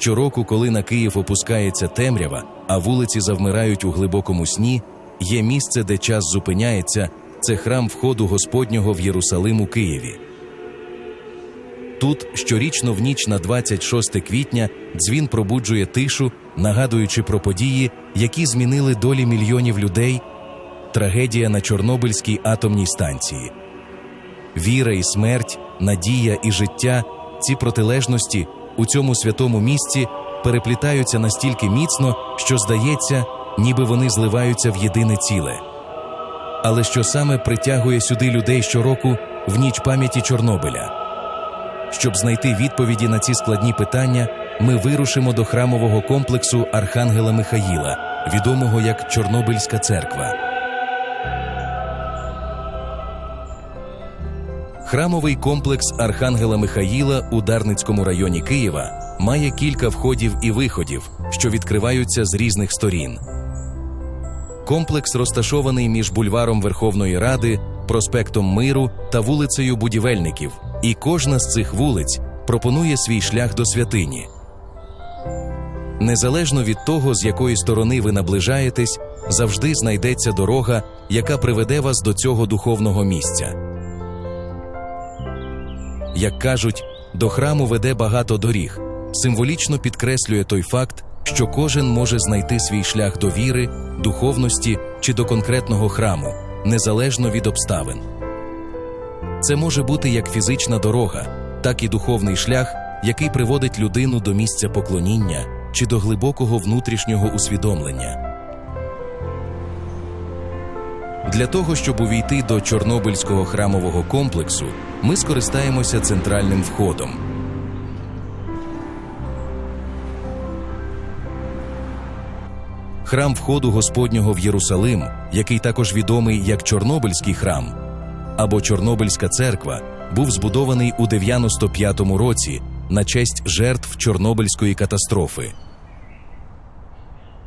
Щороку, коли на Київ опускається темрява, а вулиці завмирають у глибокому сні, є місце, де час зупиняється, це храм входу Господнього в Єрусалим у Києві. Тут щорічно в ніч на 26 квітня дзвін пробуджує тишу, нагадуючи про події, які змінили долі мільйонів людей. Трагедія на Чорнобильській атомній станції. Віра і смерть, надія і життя ці протилежності у цьому святому місці переплітаються настільки міцно, що здається, ніби вони зливаються в єдине ціле. Але що саме притягує сюди людей щороку в ніч пам'яті Чорнобиля? Щоб знайти відповіді на ці складні питання, ми вирушимо до храмового комплексу Архангела Михаїла, відомого як Чорнобильська церква. Храмовий комплекс Архангела Михаїла у Дарницькому районі Києва має кілька входів і виходів, що відкриваються з різних сторін. Комплекс розташований між бульваром Верховної Ради, проспектом Миру та вулицею Будівельників, і кожна з цих вулиць пропонує свій шлях до святині. Незалежно від того, з якої сторони ви наближаєтесь, завжди знайдеться дорога, яка приведе вас до цього духовного місця. Як кажуть, до храму веде багато доріг, символічно підкреслює той факт, що кожен може знайти свій шлях до віри, духовності чи до конкретного храму, незалежно від обставин. Це може бути як фізична дорога, так і духовний шлях, який приводить людину до місця поклоніння чи до глибокого внутрішнього усвідомлення. Для того, щоб увійти до Чорнобильського храмового комплексу, ми скористаємося центральним входом. Храм входу Господнього в Єрусалим, який також відомий як Чорнобильський храм або Чорнобильська церква, був збудований у 95-му році на честь жертв Чорнобильської катастрофи.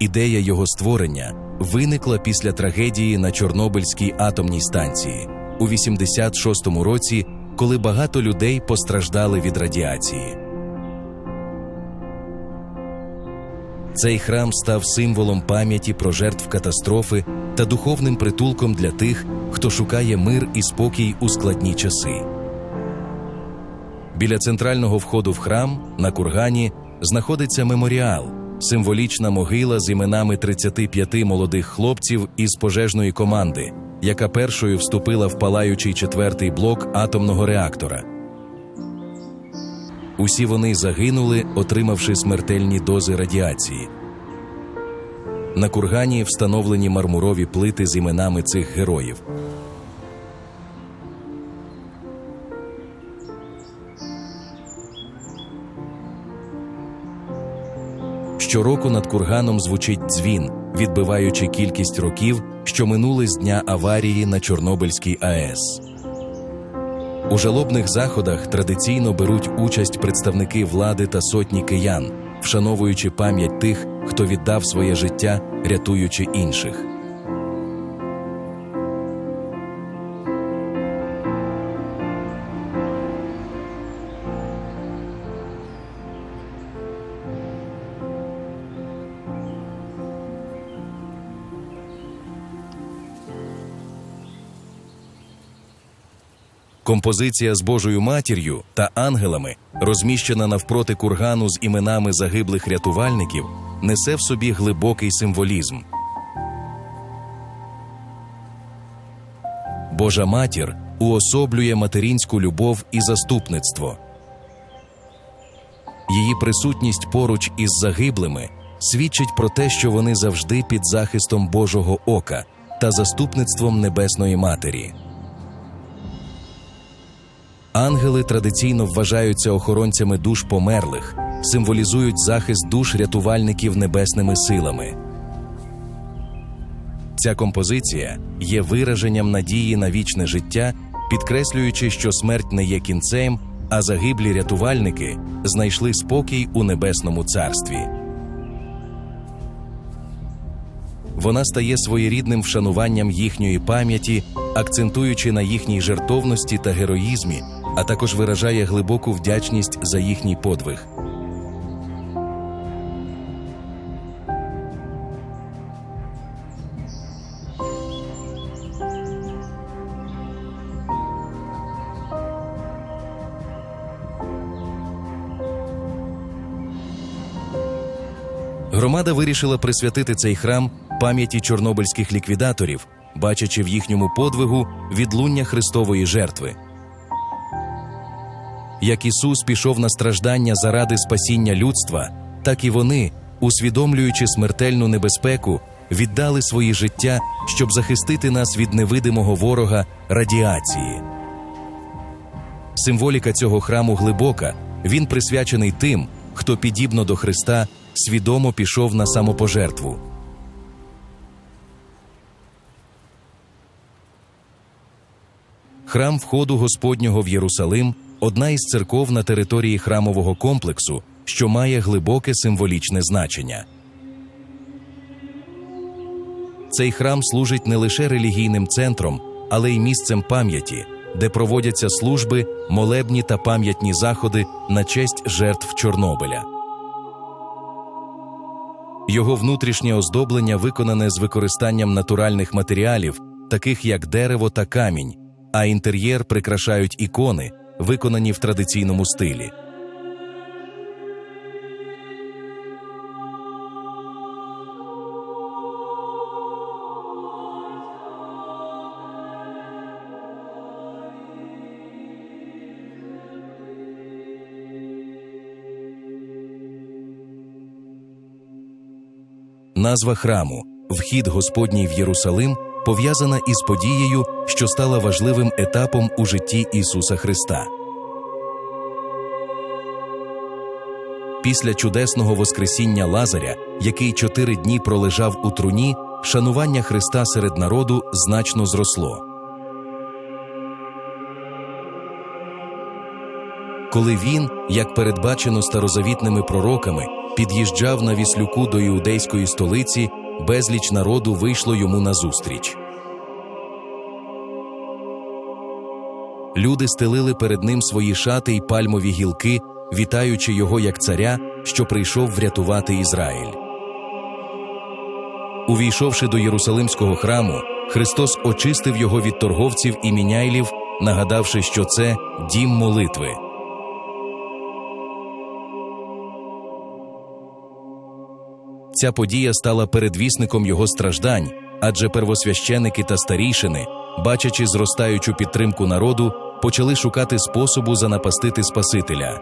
Ідея його створення виникла після трагедії на Чорнобильській атомній станції у 86-му році, коли багато людей постраждали від радіації. Цей храм став символом пам'яті про жертв катастрофи та духовним притулком для тих, хто шукає мир і спокій у складні часи. Біля центрального входу в храм на кургані знаходиться меморіал, символічна могила з іменами 35 молодих хлопців із пожежної команди, яка першою вступила в палаючий четвертий блок атомного реактора. Усі вони загинули, отримавши смертельні дози радіації. На кургані встановлені мармурові плити з іменами цих героїв. Щороку над курганом звучить дзвін, відбиваючи кількість років, що минули з дня аварії на Чорнобильській АЕС. У жалобних заходах традиційно беруть участь представники влади та сотні киян, вшановуючи пам'ять тих, хто віддав своє життя, рятуючи інших. Композиція з Божою матір'ю та ангелами, розміщена навпроти кургану з іменами загиблих рятувальників, несе в собі глибокий символізм. Божа матір уособлює материнську любов і заступництво. Її присутність поруч із загиблими свідчить про те, що вони завжди під захистом Божого ока та заступництвом Небесної Матері. Ангели традиційно вважаються охоронцями душ померлих, символізують захист душ рятувальників небесними силами. Ця композиція є вираженням надії на вічне життя, підкреслюючи, що смерть не є кінцем, а загиблі рятувальники знайшли спокій у небесному царстві. Вона стає своєрідним вшануванням їхньої пам'яті, акцентуючи на їхній жертовності та героїзмі, а також виражає глибоку вдячність за їхній подвиг. Громада вирішила присвятити цей храм пам'яті чорнобильських ліквідаторів, бачачи в їхньому подвигу відлуння Христової жертви. Як Ісус пішов на страждання заради спасіння людства, так і вони, усвідомлюючи смертельну небезпеку, віддали свої життя, щоб захистити нас від невидимого ворога радіації. Символіка цього храму глибока, він присвячений тим, хто підібно до Христа свідомо пішов на самопожертву. Храм входу Господнього в Єрусалим одна із церков на території храмового комплексу, що має глибоке символічне значення. Цей храм служить не лише релігійним центром, але й місцем пам'яті, де проводяться служби, молебні та пам'ятні заходи на честь жертв Чорнобиля. Його внутрішнє оздоблення виконане з використанням натуральних матеріалів, таких як дерево та камінь, а інтер'єр прикрашають ікони, виконані в традиційному стилі. Назва храму Вхід Господній в Єрусалим пов'язана із подією, що стала важливим етапом у житті Ісуса Христа. Після чудесного Воскресіння Лазаря, який чотири дні пролежав у труні, шанування Христа серед народу значно зросло. Коли він, як передбачено старозавітними пророками, під'їжджав на віслюку до іудейської столиці, безліч народу вийшло йому назустріч. Люди стелили перед ним свої шати й пальмові гілки, вітаючи його як царя, що прийшов врятувати Ізраїль. Увійшовши до Єрусалимського храму, Христос очистив його від торговців і міняйлів, нагадавши, що це дім молитви. Ця подія стала передвісником його страждань, адже первосвященики та старійшини, бачачи зростаючу підтримку народу, почали шукати способу занапастити Спасителя.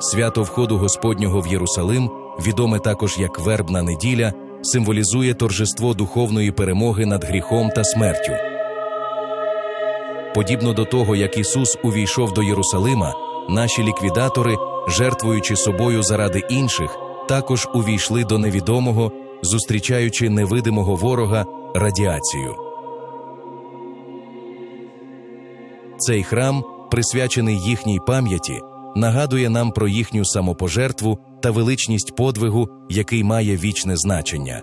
Свято входу Господнього в Єрусалим, відоме також як Вербна неділя, символізує торжество духовної перемоги над гріхом та смертю. Подібно до того, як Ісус увійшов до Єрусалима, наші ліквідатори, жертвуючи собою заради інших, також увійшли до невідомого, зустрічаючи невидимого ворога радіацію. Цей храм, присвячений їхній пам'яті, нагадує нам про їхню самопожертву та величність подвигу, який має вічне значення.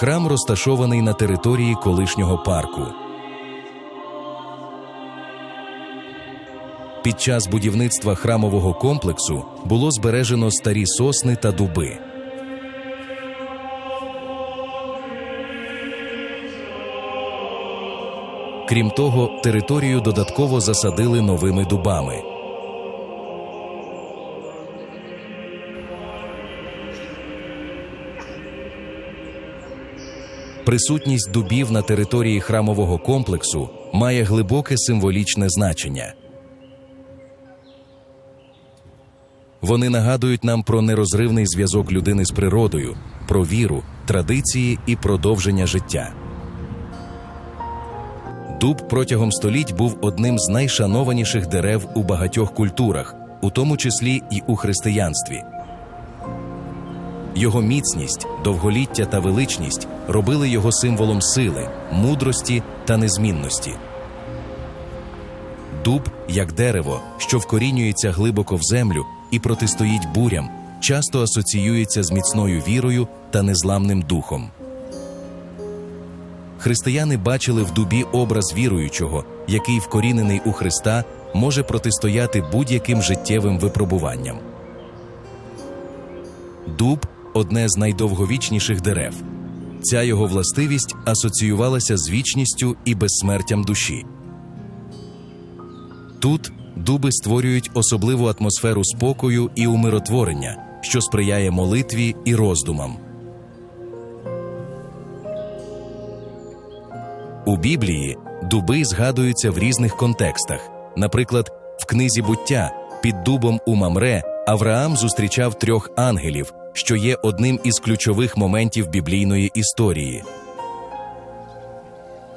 Храм розташований на території колишнього парку. Під час будівництва храмового комплексу було збережено старі сосни та дуби. Крім того, територію додатково засадили новими дубами. Присутність дубів на території храмового комплексу має глибоке символічне значення. Вони нагадують нам про нерозривний зв'язок людини з природою, про віру, традиції і продовження життя. Дуб протягом століть був одним з найшанованіших дерев у багатьох культурах, у тому числі і у християнстві. Його міцність, довголіття та величність робили його символом сили, мудрості та незмінності. Дуб, як дерево, що вкорінюється глибоко в землю і протистоїть бурям, часто асоціюється з міцною вірою та незламним духом. Християни бачили в дубі образ віруючого, який, вкорінений у Христа, може протистояти будь-яким життєвим випробуванням. Дуб одне з найдовговічніших дерев. Ця його властивість асоціювалася з вічністю і безсмертям душі. Тут дуби створюють особливу атмосферу спокою і умиротворення, що сприяє молитві і роздумам. У Біблії дуби згадуються в різних контекстах. Наприклад, в книзі буття під дубом у Мамре Авраам зустрічав трьох ангелів, що є одним із ключових моментів біблійної історії.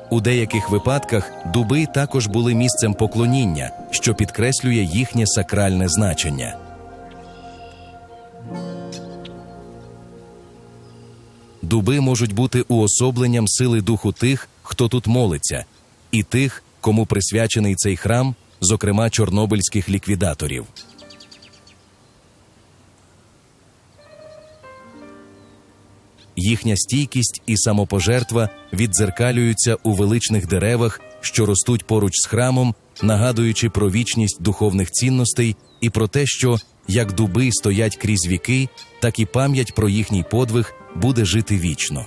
У деяких випадках дуби також були місцем поклоніння, що підкреслює їхнє сакральне значення. Дуби можуть бути уособленням сили духу тих, хто тут молиться, і тих, кому присвячений цей храм, зокрема чорнобильських ліквідаторів. Їхня стійкість і самопожертва віддзеркалюються у величних деревах, що ростуть поруч з храмом, нагадуючи про вічність духовних цінностей і про те, що як дуби стоять крізь віки, так і пам'ять про їхній подвиг буде жити вічно.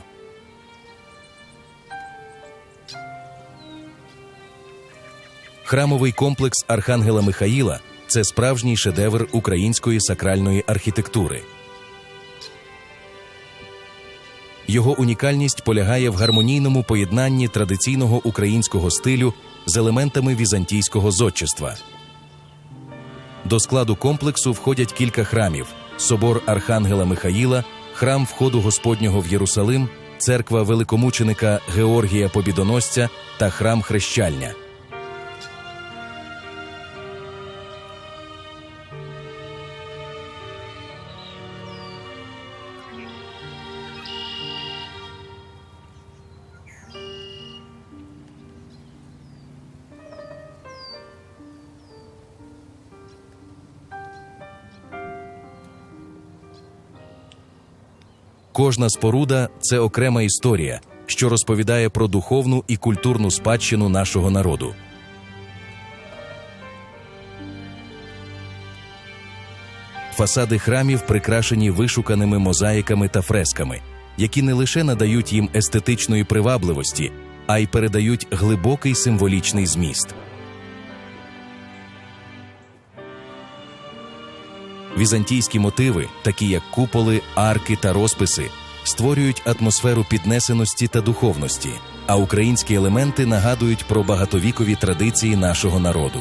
Храмовий комплекс Архангела Михаїла це справжній шедевр української сакральної архітектури. Його унікальність полягає в гармонійному поєднанні традиційного українського стилю з елементами візантійського зодчества. До складу комплексу входять кілька храмів: собор Архангела Михаїла, храм входу Господнього в Єрусалим, церква великомученика Георгія Побідоносця та храм Хрещальня. Кожна споруда це окрема історія, що розповідає про духовну і культурну спадщину нашого народу. Фасади храмів прикрашені вишуканими мозаїками та фресками, які не лише надають їм естетичної привабливості, а й передають глибокий символічний зміст. Візантійські мотиви, такі як куполи, арки та розписи, створюють атмосферу піднесеності та духовності, а українські елементи нагадують про багатовікові традиції нашого народу.